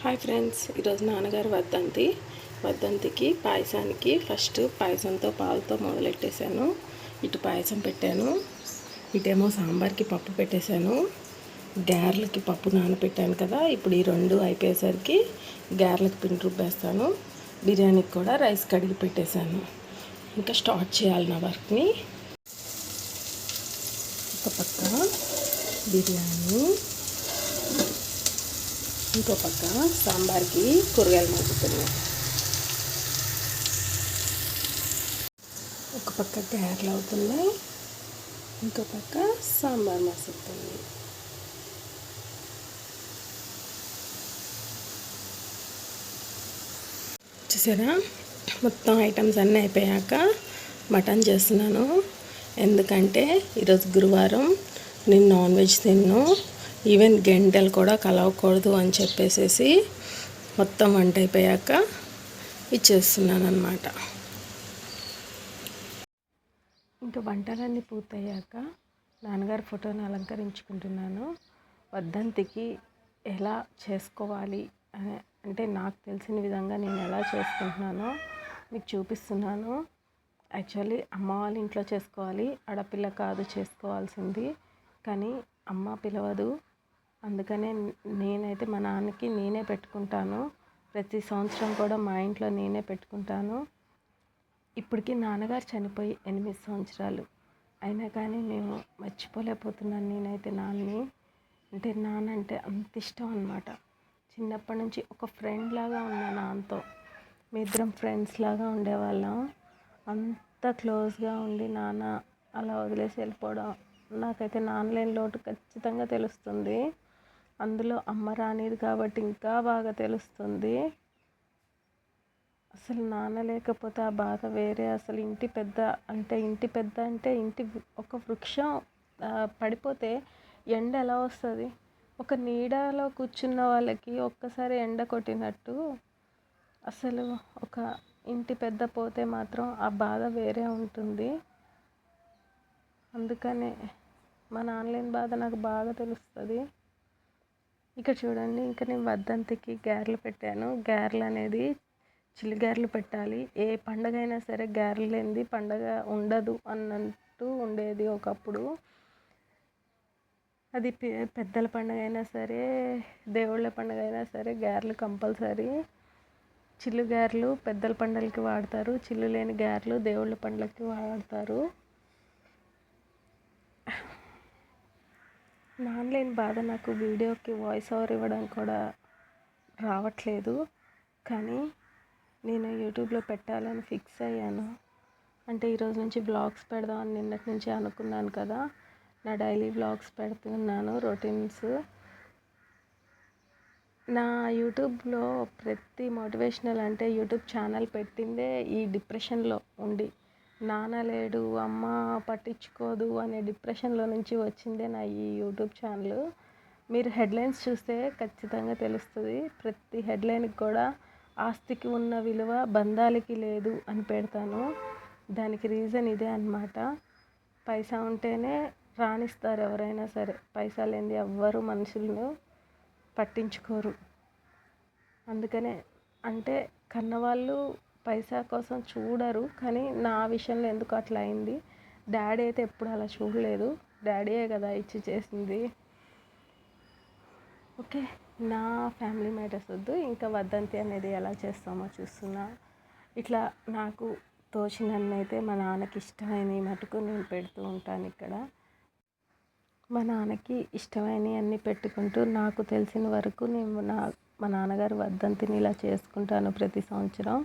Hi friends ఈరోజు నాన్నగారు వర్ధంతి వద్దంతికి పాయసానికి ఫస్ట్ పాయసంతో పాలతో మొదలెట్టేశాను. ఇటు పాయసం పెట్టాను. ఇటేమో సాంబార్కి పప్పు పెట్టేశాను. గారెలకి పప్పు నానబెట్టాను కదా ఇప్పుడు ఈ రెండు అయిపోయేసరికి గారెలకి పిండి రుబ్బేస్తాను. బిర్యానీకి కూడా రైస్ కడిగి పెట్టేశాను. ఇంకా స్టార్ట్ చేయాలి నా వర్క్ని. ఒక పక్క బిర్యానీ. ఇంకో పక్క సాంబార్కి కూరగాయలు మగ్గుతున్నాయి ఒక పక్క గారెలు అవుతున్నాయి. ఇంకో పక్క సాంబార్ మసులుతుంది చూసారా? మొత్తం ఐటమ్స్ అన్నీ అయిపోయాక మటన్ చేస్తున్నాను. ఎందుకంటే ఈరోజు గురువారం నేను నాన్ వెజ్ తిన్నాను ఈవెన్ గెంటెలు కూడా కలవకూడదు అని చెప్పేసేసి మొత్తం వంట అయిపోయాక ఇచ్చేస్తున్నాను అనమాట ఇంకా వంటలన్నీ పూర్తయ్యాక నాన్నగారి ఫోటోని అలంకరించుకుంటున్నాను. వద్దంతికి ఎలా చేసుకోవాలి అంటే నాకు తెలిసిన విధంగా నేను ఎలా చేసుకుంటున్నానో మీకు చూపిస్తున్నాను. యాక్చువల్లీ అమ్మ వాళ్ళ ఇంట్లో చేసుకోవాలి ఆడపిల్ల కాదు చేసుకోవాల్సింది. కానీ అమ్మ పిలవదు అందుకనే నేనైతే మా నాన్నకి నేనే పెట్టుకుంటాను. ప్రతి సంవత్సరం కూడా మా ఇంట్లో నేనే పెట్టుకుంటాను. ఇప్పటికి నాన్నగారు చనిపోయి ఎనిమిది సంవత్సరాలు. అయినా కానీ నేను మర్చిపోలేకపోతున్నాను నేనైతే నాన్నని. అంటే నాన్న అంటే అంత ఇష్టం అనమాట చిన్నప్పటి నుంచి ఒక ఫ్రెండ్ లాగా ఉన్నా నాన్నతో. మీ ఇద్దరం ఫ్రెండ్స్ లాగా ఉండేవాళ్ళం. అంత క్లోజ్గా ఉండి నాన్న అలా వదిలేసి వెళ్ళిపోవడం నాకైతే నాన్న లేని లోటు ఖచ్చితంగా తెలుస్తుంది. అందులో అమ్మ రానిది కాబట్టి ఇంకా బాగా తెలుస్తుంది. అసలు నాన్న లేకపోతే ఆ బాధ వేరే. అసలు ఇంటి పెద్ద అంటే ఇంటి పెద్ద అంటే ఇంటి ఒక వృక్షం పడిపోతే ఎండ ఎలా వస్తుంది? ఒక నీడలో కూర్చున్న వాళ్ళకి ఒక్కసారి ఎండ కొట్టినట్టు అసలు ఒక ఇంటి పెద్ద పోతే మాత్రం ఆ బాధ వేరే ఉంటుంది. అందుకనే మా ఆన్లైన్ బాధ నాకు బాగా తెలుస్తుంది. ఇక్కడ చూడండి ఇంకా నేను వర్ధంతికి గారెలు పెట్టాను. గారెలు అనేది చిల్లి గారెలు పెట్టాలి. ఏ పండగ అయినా సరే గారెలు లేనిది పండగ ఉండదు అన్నట్టు ఉండేది ఒకప్పుడు. అది పెద్దల పండగ అయినా సరే దేవుళ్ళ పండుగ అయినా సరే గారెలు కంపల్సరీ. చిల్లు గారెలు పెద్దల పండగలకి వాడతారు. చిల్లు లేని గారెలు దేవుళ్ళ పండుగలకి వాడతారు. ఆన్లైన్ బాధ నాకు వీడియోకి వాయిస్ ఓవర్ ఇవ్వడం కూడా రావట్లేదు. కానీ నేను యూట్యూబ్లో పెట్టాలని ఫిక్స్ అయ్యాను. అంటే ఈరోజు నుంచి బ్లాగ్స్ పెడదామని నిన్నటి నుంచి అనుకున్నాను కదా. నా డైలీ బ్లాగ్స్ పెడుతున్నాను రొటీన్స్. నా యూట్యూబ్లో ప్రతి మోటివేషనల్ అంటే యూట్యూబ్ ఛానల్ పెట్టిందే ఈ డిప్రెషన్లో ఉండి. నాన్న లేడు అమ్మ పట్టించుకోదు అనే డిప్రెషన్లో నుంచి వచ్చిందే నా ఈ యూట్యూబ్ ఛానల్. మీరు హెడ్లైన్స్ చూస్తే ఖచ్చితంగా తెలుస్తుంది. ప్రతి హెడ్లైన్కి కూడా ఆస్తికి ఉన్న విలువ బంధాలకి లేదు అని పెడతాను. దానికి రీజన్ ఇదే అనమాట పైసా ఉంటేనే రాణిస్తారు ఎవరైనా సరే. పైసా లేనిది ఎవ్వరు మనుషులను పట్టించుకోరు. అందుకనే అంటే కన్నవాళ్ళు పైసా కోసం చూడరు కానీ నా విషయంలో ఎందుకు అట్లా అయింది? డాడీ అయితే ఎప్పుడు అలా చూడలేదు. డాడీయే కదా ఇచ్చి చేసింది. ఓకే నా ఫ్యామిలీ మ్యాటర్స్ వద్దు. ఇంకా వద్దంతి అనేది ఎలా చేస్తామో చూస్తున్నా. ఇట్లా నాకు తోచినన్నైతే మా నాన్నకి ఇష్టమైనవి మటుకు నేను పెడుతూ ఉంటాను ఇక్కడ. మా నాన్నకి ఇష్టమైనవి అన్నీ పెట్టుకుంటూ నాకు తెలిసిన వరకు నేను నా మా నాన్నగారు వద్దంతిని ఇలా చేసుకుంటాను ప్రతి సంవత్సరం.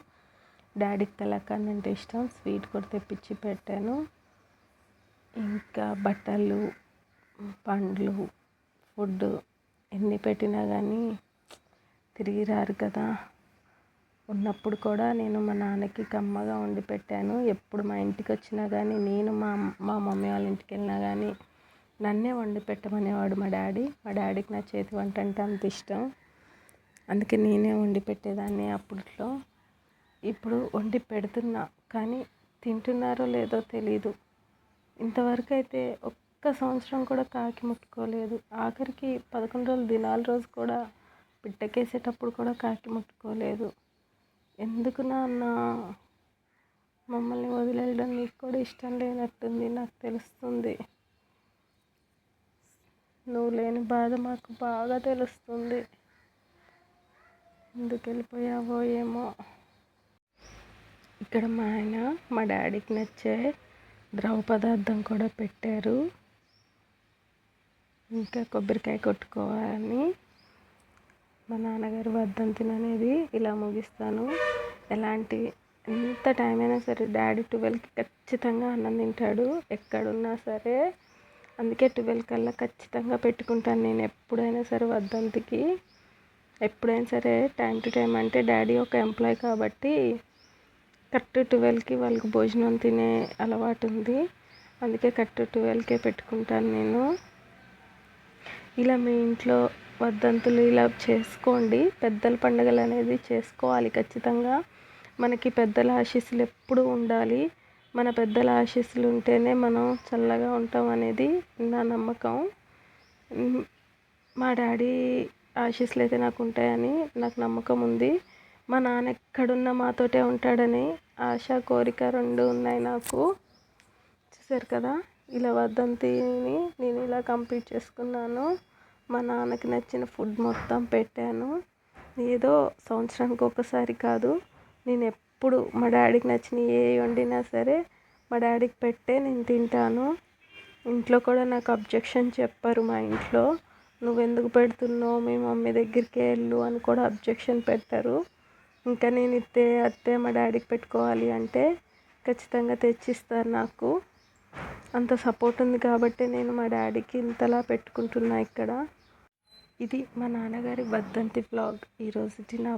డాడీకి కలాకండ్ అంటే ఇష్టం. స్వీట్ కూడా తెప్పించి పెట్టాను. ఇంకా బట్టలు పండ్లు ఫుడ్ ఎన్ని పెట్టినా కానీ తిరిగి రారు కదా. ఉన్నప్పుడు కూడా నేను మా నాన్నకి కమ్మగా వండి పెట్టాను. ఎప్పుడు మా ఇంటికి వచ్చినా కానీ నేను మా మా మమ్మీ వాళ్ళ ఇంటికి వెళ్ళినా కానీ నన్నే వండి పెట్టమనేవాడు మా డాడీ. మా డాడీకి నా చేతి వంట అంటే అంత ఇష్టం. అందుకే నేనే వండి పెట్టేదాన్ని అప్పట్లో. ఇప్పుడు వండి పెడుతున్నా కానీ తింటున్నారో లేదో తెలీదు. ఇంతవరకు అయితే ఒక్క సంవత్సరం కూడా కాకి ముట్టుకోలేదు. ఆఖరికి పదకొండు రోజులు దినాల రోజు కూడా పిట్టకేసేటప్పుడు కూడా కాకి ముట్టుకోలేదు. ఎందుకు నాన్న? మమ్మల్ని వదిలేయడం నీకు కూడా ఇష్టం లేనట్టుంది నాకు తెలుస్తుంది. నువ్వు లేని బాధ మాకు బాగా తెలుస్తుంది. ఎందుకు వెళ్ళిపోయావో ఏమో. ఇక్కడ మా ఆయన మా డాడీకి నచ్చే ద్రవ పదార్థం కూడా పెట్టారు. ఇంకా కొబ్బరికాయ కొట్టుకోవాలని మా నాన్నగారు వర్ధంతిని అనేది ఇలా ముగిస్తాను. ఎలాంటి ఎంత టైం అయినా సరే డాడీ ట్వెల్వ్కి ఖచ్చితంగా అన్నం తింటాడు. ఎక్కడున్నా సరే. అందుకే ట్వెల్వ్ కల్లా ఖచ్చితంగా పెట్టుకుంటాను నేను ఎప్పుడైనా సరే వర్ధంతికి ఎప్పుడైనా సరే టైం టు టైం అంటే డాడీ ఒక ఎంప్లాయ్ కాబట్టి కరెక్ట్ ట్వెల్వ్కి వాళ్ళకి భోజనం తినే అలవాటు ఉంది. అందుకే కరెక్ట్ ట్వెల్వ్కే పెట్టుకుంటాను నేను. ఇలా మీ ఇంట్లో వద్దంతులు ఇలా చేసుకోండి. పెద్దల పండుగలు అనేది చేసుకోవాలి ఖచ్చితంగా. మనకి పెద్దల ఆశీస్సులు ఎప్పుడూ ఉండాలి. మన పెద్దల ఆశీస్సులు ఉంటేనే మనం చల్లగా ఉంటాం అనేది నా నమ్మకం. మా డాడీ ఆశీస్సులు అయితే నాకు ఉంటాయని నాకు నమ్మకం ఉంది. మా నాన్న ఎక్కడున్నా మాతోటే ఉంటాడని ఆశ కోరిక రెండు ఉన్నాయి నాకు. చూసారు కదా? ఇలా వద్దంతిని నేను ఇలా కంప్లీట్ చేసుకున్నాను. మా నాన్నకి నచ్చిన ఫుడ్ మొత్తం పెట్టాను. ఏదో సంవత్సరానికి ఒకసారి కాదు నేను ఎప్పుడు మా డాడీకి నచ్చిన ఏ వండినా సరే మా డాడీకి పెట్టే నేను తింటాను. ఇంట్లో కూడా నాకు అబ్జెక్షన్ చెప్పారు మా ఇంట్లో. నువ్వెందుకు పెడుతున్నావు? మీ మమ్మీ దగ్గరికి వెళ్ళు అని కూడా అబ్జెక్షన్ పెట్టారు ఇంకా నేను ఇత్తే అత్తే మా డాడీకి పెట్టుకోవాలి అంటే ఖచ్చితంగా తెచ్చిస్తారు నాకు. అంత సపోర్ట్ ఉంది కాబట్టి నేను మా డాడీకి ఇంతలా పెట్టుకుంటున్నా ఇక్కడ. ఇది మా నాన్నగారి వర్ధంతి బ్లాగ్ ఈరోజు నా